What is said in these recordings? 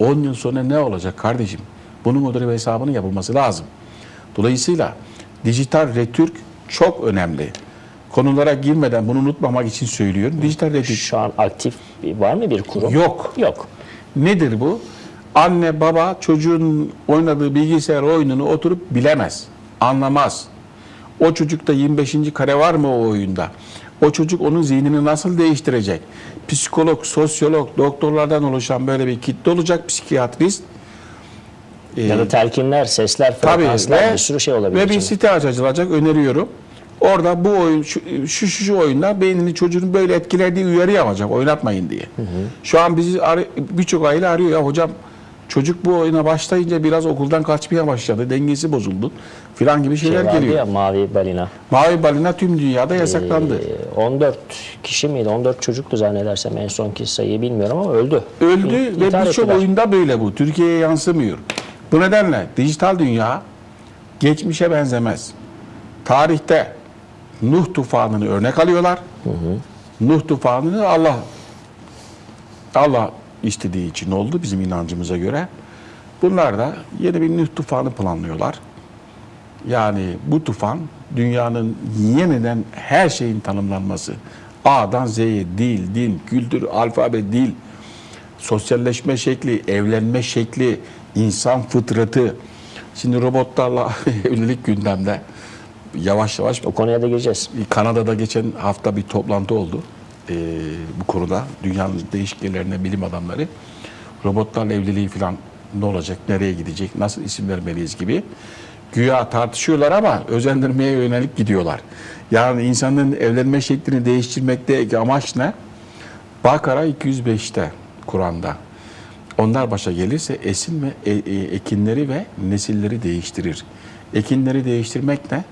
10 yıl sonra ne olacak kardeşim? Bunun ödülü ve hesabının yapılması lazım. Dolayısıyla dijital retürk çok önemli. Konulara girmeden bunu unutmamak için söylüyorum. Dijital retürk Şu an aktif var mı bir kurum? yok. Yok. Nedir bu? Anne baba çocuğun oynadığı bilgisayar oyununu oturup bilemez, anlamaz. O çocukta 25. kare var mı o oyunda? O çocuk onun zihnini nasıl değiştirecek? Psikolog, sosyolog, doktorlardan oluşan böyle bir kitle olacak, psikiyatrist. Ya da telkinler, sesler, frekanslar ve, bir sürü şey olabilir. ve bir site açılacak öneriyorum. Orada bu oyun şu şu, şu, oyunda beynini çocuğun böyle etkilediği uyarı yapacak oynatmayın diye. Şu an bizi birçok aile arıyor ya hocam çocuk bu oyuna başlayınca biraz okuldan kaçmaya başladı. Dengesi bozuldu filan gibi Şey şeyler vardı geliyor. ya mavi balina. Mavi balina tüm dünyada yasaklandı. Ee, 14 kişi miydi? 14 çocuktu zannedersem en sonki sayıyı bilmiyorum ama öldü. Öldü İn- ve birçok oyunda böyle bu. Türkiye'ye yansımıyor. Bu nedenle dijital dünya geçmişe benzemez. Tarihte Nuh tufanını örnek alıyorlar. Nuh tufanını Allah Allah istediği için oldu bizim inancımıza göre. Bunlar da yeni bir Nuh tufanı planlıyorlar. Yani bu tufan dünyanın yeniden her şeyin tanımlanması. A'dan Z'ye dil, din, kültür, alfabe, dil, sosyalleşme şekli, evlenme şekli, insan fıtratı. Şimdi robotlarla evlilik gündemde yavaş yavaş O konuya da gireceğiz. Kanada'da geçen hafta bir toplantı oldu ee, bu konuda. Dünyanın değişik yerlerine bilim adamları robotlarla evliliği falan ne olacak, nereye gidecek, nasıl isim vermeliyiz gibi güya tartışıyorlar ama özendirmeye yönelik gidiyorlar. Yani insanın evlenme şeklini değiştirmekteki amaç ne? Bakara 205'te Kur'an'da. Onlar başa gelirse esin ve e- e- ekinleri ve nesilleri değiştirir. Ekinleri değiştirmek ne?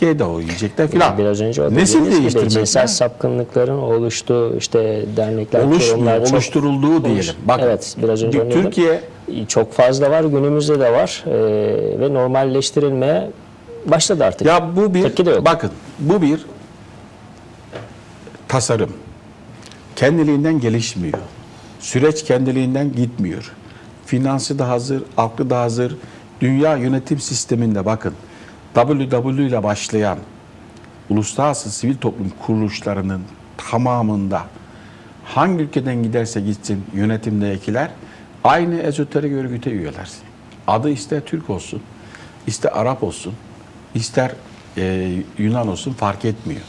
GDO yiyecekler filan. Biraz önce o Nesil değiştirmek cinsel ne? sapkınlıkların oluştuğu işte dernekler, Oluşmuyor, kurumlar çok- oluşturulduğu diyelim. Bakın, evet, biraz önce Türkiye çok fazla var, günümüzde de var Ee, ve normalleştirilmeye başladı artık. Ya bu bir de bakın bu bir tasarım. Kendiliğinden gelişmiyor. Süreç kendiliğinden gitmiyor. Finansı da hazır, aklı da hazır. Dünya yönetim sisteminde bakın WW ile başlayan uluslararası sivil toplum kuruluşlarının tamamında hangi ülkeden giderse gitsin yönetimdekiler aynı ezoterik örgüte üyeler. Adı ister Türk olsun, ister Arap olsun, ister e, Yunan olsun fark etmiyor.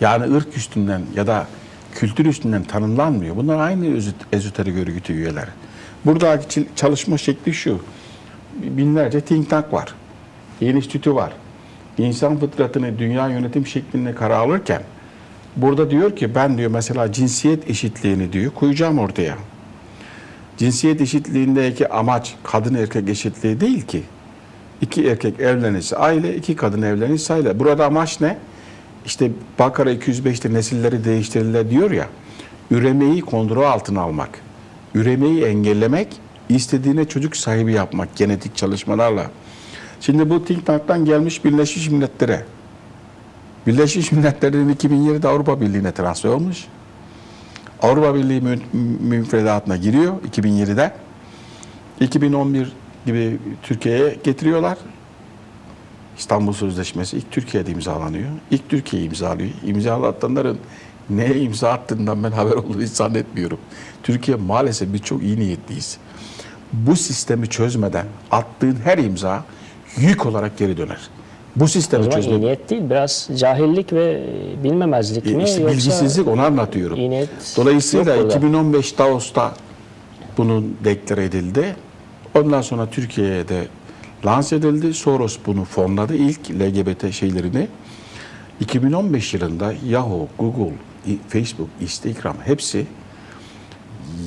Yani ırk üstünden ya da kültür üstünden tanımlanmıyor. Bunlar aynı ezoterik örgütü üyeleri. Buradaki çalışma şekli şu. Binlerce think tank var. Enstitü var. İnsan fıtratını dünya yönetim şeklinde kara alırken burada diyor ki ben diyor mesela cinsiyet eşitliğini diyor koyacağım ortaya. Cinsiyet eşitliğindeki amaç kadın erkek eşitliği değil ki. İki erkek evlenirse aile, iki kadın evlenirse aile. Burada amaç ne? İşte Bakara 205'te nesilleri değiştirirler diyor ya. Üremeyi kontrol altına almak. Üremeyi engellemek, istediğine çocuk sahibi yapmak genetik çalışmalarla. Şimdi bu think tank'tan gelmiş Birleşmiş Milletler'e. Birleşmiş Milletler'in 2007'de Avrupa Birliği'ne transfer olmuş. Avrupa Birliği mü- müfredatına giriyor 2007'de. 2011 gibi Türkiye'ye getiriyorlar. İstanbul Sözleşmesi ilk Türkiye'de imzalanıyor. İlk Türkiye imzalıyor. İmzalatanların neye imza attığından ben haber olduğunu hiç zannetmiyorum. Türkiye maalesef biz çok iyi niyetliyiz. Bu sistemi çözmeden attığın her imza yük olarak geri döner. Bu O sistemi zaman iyi çözmek niyet değil, biraz cahillik ve bilmemezlik mi? e, işte Yoksa bilgisizlik onu anlatıyorum. iyi niyet Dolayısıyla yok burada. 2015 Davos'ta bunun deklar edildi. Ondan sonra Türkiye'ye de lanse edildi. Soros bunu fonladı ilk LGBT şeylerini. 2015 yılında Yahoo, Google, Facebook, Instagram hepsi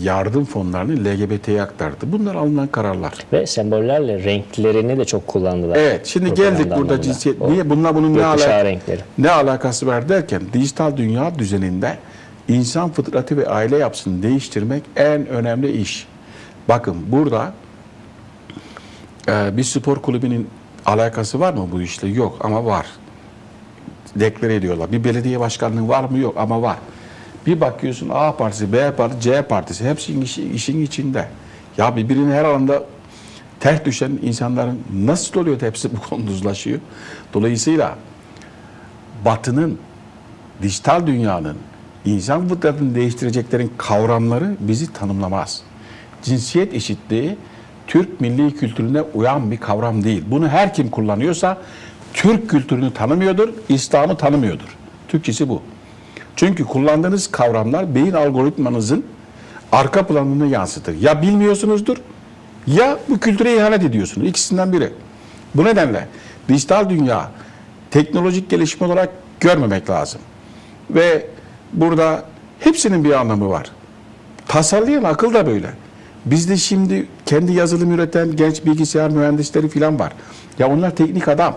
yardım fonlarını LGBT'ye aktardı. Bunlar alınan kararlar. Ve sembollerle renklerini de çok kullandılar. Evet, şimdi geldik burada anlamında. cinsiyet. O Niye bununla bunun ne, gökkuşağı ala- renkleri. ne alakası var derken dijital dünya düzeninde insan fıtratı ve aile yapısını değiştirmek en önemli iş. Bakın burada e, bir spor kulübünün alakası var mı bu işle? Yok ama var. Deklare ediyorlar. Bir belediye başkanlığı var mı? Yok ama var. Bir bakıyorsun A partisi, B partisi, C partisi hepsi işin, içinde. Ya birbirine her alanda ters düşen insanların nasıl oluyor hepsi bu konuda uzlaşıyor? Dolayısıyla Batı'nın, dijital dünyanın insan fıtratını değiştireceklerin kavramları bizi tanımlamaz. Cinsiyet eşitliği Türk milli kültürüne uyan bir kavram değil. Bunu her kim kullanıyorsa Türk kültürünü tanımıyordur, İslam'ı tanımıyordur. Türkçesi bu. Çünkü kullandığınız kavramlar beyin algoritmanızın arka planını yansıtır. Ya bilmiyorsunuzdur ya bu kültüre ihanet ediyorsunuz. İkisinden biri. Bu nedenle dijital dünya teknolojik gelişme olarak görmemek lazım. Ve burada hepsinin bir anlamı var. Tasarlayan akıl da böyle. Bizde şimdi kendi yazılım üreten genç bilgisayar mühendisleri falan var. Ya onlar teknik adam.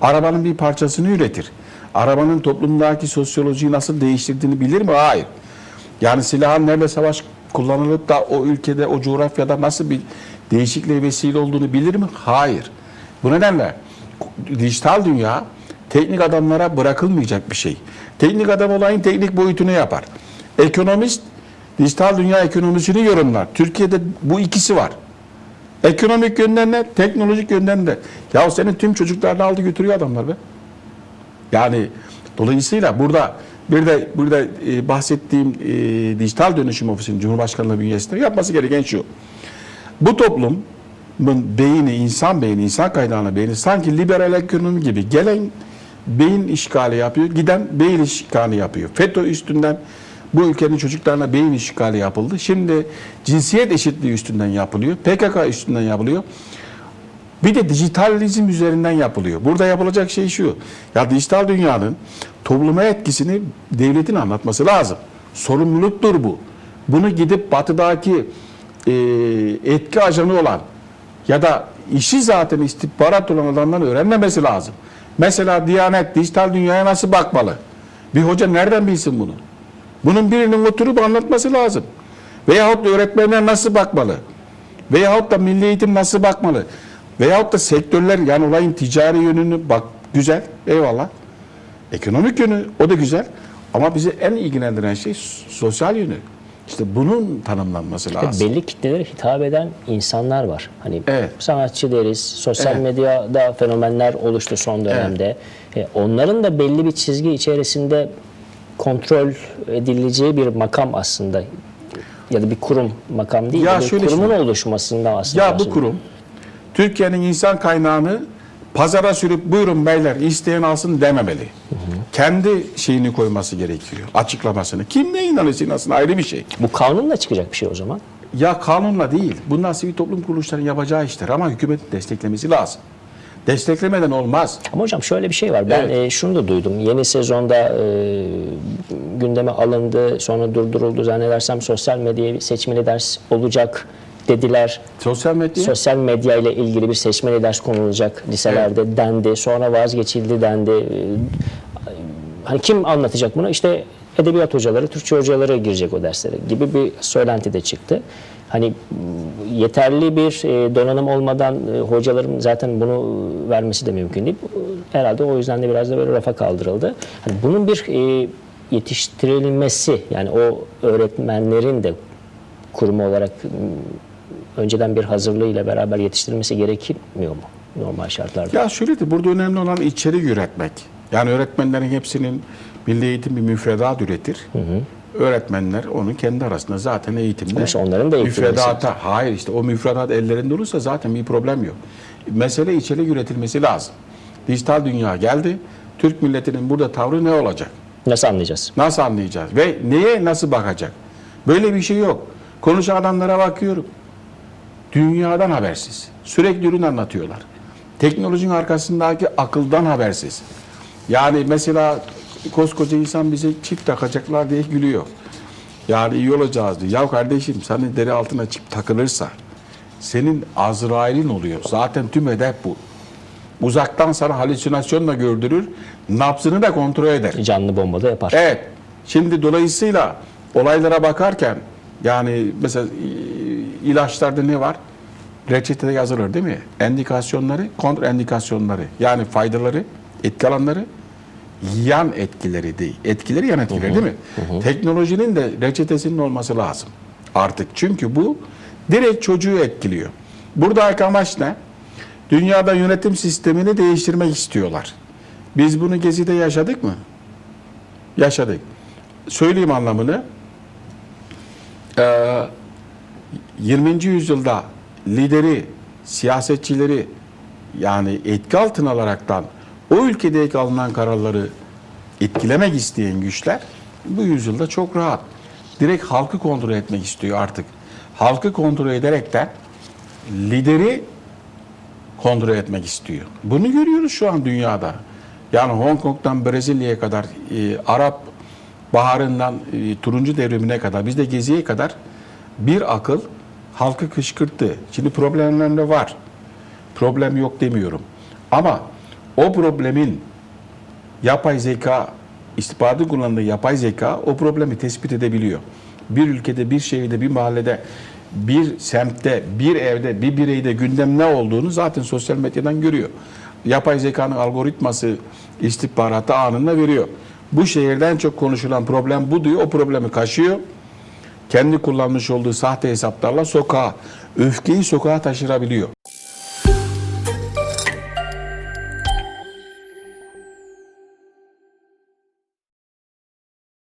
Arabanın bir parçasını üretir. Arabanın toplumdaki sosyolojiyi nasıl değiştirdiğini bilir mi? Hayır. Yani silahın nerede savaş kullanılıp da o ülkede, o coğrafyada nasıl bir değişikliğe vesile olduğunu bilir mi? Hayır. Bu nedenle dijital dünya teknik adamlara bırakılmayacak bir şey. Teknik adam olayın teknik boyutunu yapar. Ekonomist dijital dünya ekonomisini yorumlar. Türkiye'de bu ikisi var. Ekonomik yönden de, teknolojik yönden de. Ya senin tüm çocuklarını aldı götürüyor adamlar be. Yani dolayısıyla burada bir de burada e, bahsettiğim e, dijital dönüşüm ofisinin Cumhurbaşkanlığı bünyesinde yapması gereken şu. Bu toplumun beyni, insan beyni, insan kaynağına beyni sanki liberal ekonomi gibi gelen beyin işgali yapıyor, giden beyin işgali yapıyor. FETÖ üstünden bu ülkenin çocuklarına beyin işgali yapıldı. Şimdi cinsiyet eşitliği üstünden yapılıyor. PKK üstünden yapılıyor. Bir de dijitalizm üzerinden yapılıyor. Burada yapılacak şey şu. Ya dijital dünyanın topluma etkisini devletin anlatması lazım. Sorumluluktur bu. Bunu gidip batıdaki e, etki ajanı olan ya da işi zaten istihbarat olan adamların öğrenmemesi lazım. Mesela Diyanet dijital dünyaya nasıl bakmalı? Bir hoca nereden bilsin bunu? Bunun birinin oturup anlatması lazım. Veyahut da öğretmenler nasıl bakmalı? Veyahut da milli eğitim nasıl bakmalı? Veyahut da sektörler yani olayın ticari yönünü bak güzel eyvallah. Ekonomik yönü o da güzel. Ama bizi en ilgilendiren şey sosyal yönü. İşte bunun tanımlanması Ve lazım. belli kitlelere hitap eden insanlar var. Hani Evet. sanatçı deriz, sosyal Evet. medyada fenomenler oluştu son dönemde. E, onların da belli bir çizgi içerisinde kontrol edileceği bir makam aslında ya da bir kurum makam değil Ya de bir şöyle kurumun şimdi- oluşmasında aslında. Ya bu kurum Türkiye'nin insan kaynağını pazara sürüp buyurun beyler isteyen alsın dememeli. Kendi şeyini koyması gerekiyor. Açıklamasını. Kim ne inanırsa inansın ayrı bir şey. Bu kanunla çıkacak bir şey o zaman. Ya kanunla değil. Bunlar sivil toplum kuruluşlarının yapacağı işler ama hükümetin desteklemesi lazım. Desteklemeden olmaz. Ama hocam şöyle bir şey var. Ben Evet. e, şunu da duydum. Yeni sezonda e, gündeme alındı, sonra durduruldu. Zannedersem sosyal medyaya seçmeli ders olacak dediler. Sosyal medya Sosyal medya ile ilgili bir seçmeli ders konulacak liselerde dendi. Sonra vazgeçildi dendi. Ee, Hani kim anlatacak bunu? İşte edebiyat hocaları, Türkçe hocaları girecek o derslere gibi bir söylenti de çıktı. Hani yeterli bir e, donanım olmadan e, hocaların zaten bunu e, vermesi de mümkün değil. Herhalde o yüzden de biraz da böyle rafa kaldırıldı. Hani bunun bir e, yetiştirilmesi yani o öğretmenlerin de kurumu olarak önceden bir hazırlığıyla beraber yetiştirilmesi gerekmiyor mu normal şartlarda? Ya şöyle de burada önemli olan içerik üretmek. Yani öğretmenlerin hepsinin milli eğitim bir müfredat üretir. Öğretmenler onun kendi arasında zaten eğitimde işte onların da müfredata hayır işte o müfredat ellerinde olursa zaten bir problem yok. Mesele içerik üretilmesi lazım. Dijital dünya geldi. Türk milletinin burada tavrı ne olacak? Nasıl anlayacağız? Nasıl anlayacağız? Ve neye nasıl bakacak? Böyle bir şey yok. Konuşan adamlara bakıyorum. Dünyadan habersiz. Sürekli ürün anlatıyorlar. Teknolojinin arkasındaki akıldan habersiz. Yani mesela koskoca insan bize çip takacaklar diye gülüyor. Yani iyi olacağız diyor. Ya kardeşim senin deri altına çip takılırsa senin Azrail'in oluyor. Zaten tüm hedef bu. Uzaktan sana halüsinasyonla gördürür. Nabzını da kontrol eder. Canlı bomba da yapar. Evet. Şimdi dolayısıyla olaylara bakarken yani mesela ilaçlarda ne var? Reçetede yazılır değil mi? Endikasyonları, kontraendikasyonları. Yani faydaları, etki alanları, yan etkileri değil. Etkileri yan etkileri değil mi? Teknolojinin de reçetesinin olması lazım. Artık çünkü bu Direkt çocuğu etkiliyor. Buradaki amaç ne? Dünyada yönetim sistemini değiştirmek istiyorlar. Biz bunu Gezi'de yaşadık mı? Yaşadık. Söyleyeyim anlamını. Ee, 20. yüzyılda lideri, siyasetçileri yani etki altına alaraktan o ülkedeki alınan kararları etkilemek isteyen güçler bu yüzyılda çok rahat. Direkt halkı kontrol etmek istiyor artık. Halkı kontrol ederekten lideri kontrol etmek istiyor. Bunu görüyoruz şu an dünyada. Yani Hong Kong'dan Brezilya'ya kadar, e, Arap Baharı'ndan e, Turuncu Devrimi'ne kadar, bizde Gezi'ye kadar bir akıl halkı kışkırttı. Şimdi problemler de var. Problem yok demiyorum. Ama o problemin yapay zeka, istihbaratı kullandığı yapay zeka o problemi tespit edebiliyor. Bir ülkede, bir şehirde, bir mahallede, bir semtte, bir evde, bir bireyde gündem ne olduğunu zaten sosyal medyadan görüyor. Yapay zekanın algoritması istihbaratı anında veriyor. Bu şehirde en çok konuşulan problem bu diyor. O problemi kaşıyor. Kendi kullanmış olduğu sahte hesaplarla sokağa, öfkeyi sokağa taşırabiliyor.